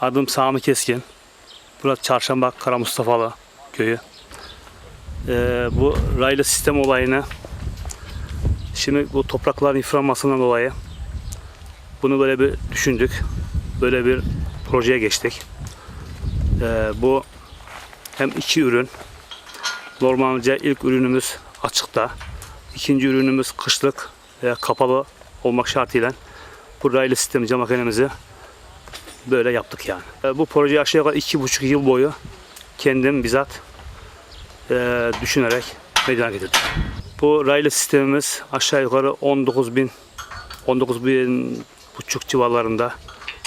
Adım Sami Keskin. Burası Çarşamba Kara Mustafalı köyü. Ee, bu raylı sistem olayını şimdi bu toprakların yıpranmasından dolayı bunu böyle bir düşündük. Böyle bir projeye geçtik. Ee, bu hem iki ürün. Normalce ilk ürünümüz açıkta. ikinci ürünümüz kışlık veya kapalı olmak şartıyla bu raylı sistem cam makinemizi böyle yaptık yani. E, Bu projeyi aşağı yukarı iki buçuk yıl boyu kendim bizzat e, düşünerek meydana getirdim. Bu raylı sistemimiz aşağı yukarı 19 bin 19 bin buçuk civarlarında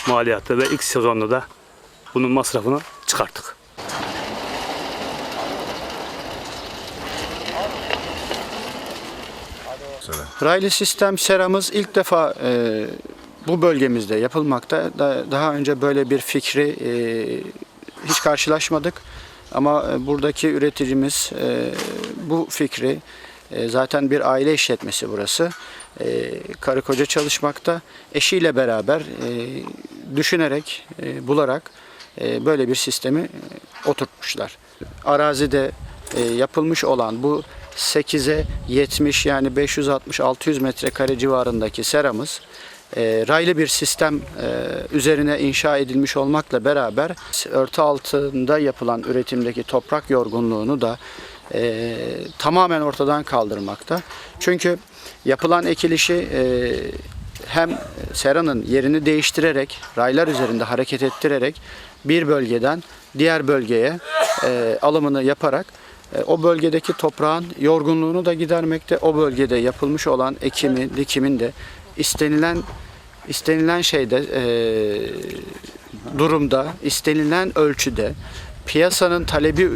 maliyatı ve ilk sezonda da bunun masrafını çıkarttık. Raylı sistem seramız ilk defa e, bu bölgemizde yapılmakta. Da- daha önce böyle bir fikri e, hiç karşılaşmadık. Ama e, buradaki üreticimiz e, bu fikri zaten bir aile işletmesi burası. Karı koca çalışmakta. Eşiyle beraber düşünerek, bularak böyle bir sistemi oturtmuşlar. Arazide yapılmış olan bu 8'e 70 yani 560-600 metrekare civarındaki seramız e, raylı bir sistem e, üzerine inşa edilmiş olmakla beraber örtü altında yapılan üretimdeki toprak yorgunluğunu da e, tamamen ortadan kaldırmakta. Çünkü yapılan ekilişi e, hem seranın yerini değiştirerek, raylar üzerinde hareket ettirerek bir bölgeden diğer bölgeye e, alımını yaparak e, o bölgedeki toprağın yorgunluğunu da gidermekte. O bölgede yapılmış olan ekimi, dikimin de istenilen istenilen şeyde e, durumda, istenilen ölçüde piyasanın talebi e,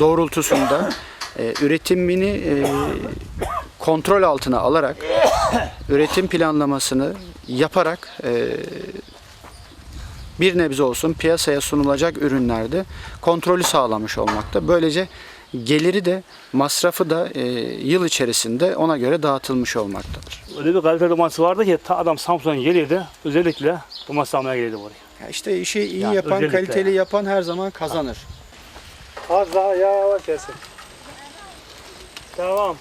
doğrultusunda e, üretimini e, kontrol altına alarak üretim planlamasını yaparak e, bir nebze olsun piyasaya sunulacak ürünlerde kontrolü sağlamış olmakta. Böylece geliri de masrafı da e, yıl içerisinde ona göre dağıtılmış olmaktadır. Öyle bir kalite domates vardı ki ta adam Samsun'dan gelirdi özellikle domates almaya gelirdi buraya. Ya işte işi iyi Yani yapan, kaliteli yapan her zaman kazanır. Az daha yavaş gelsin. Tamam.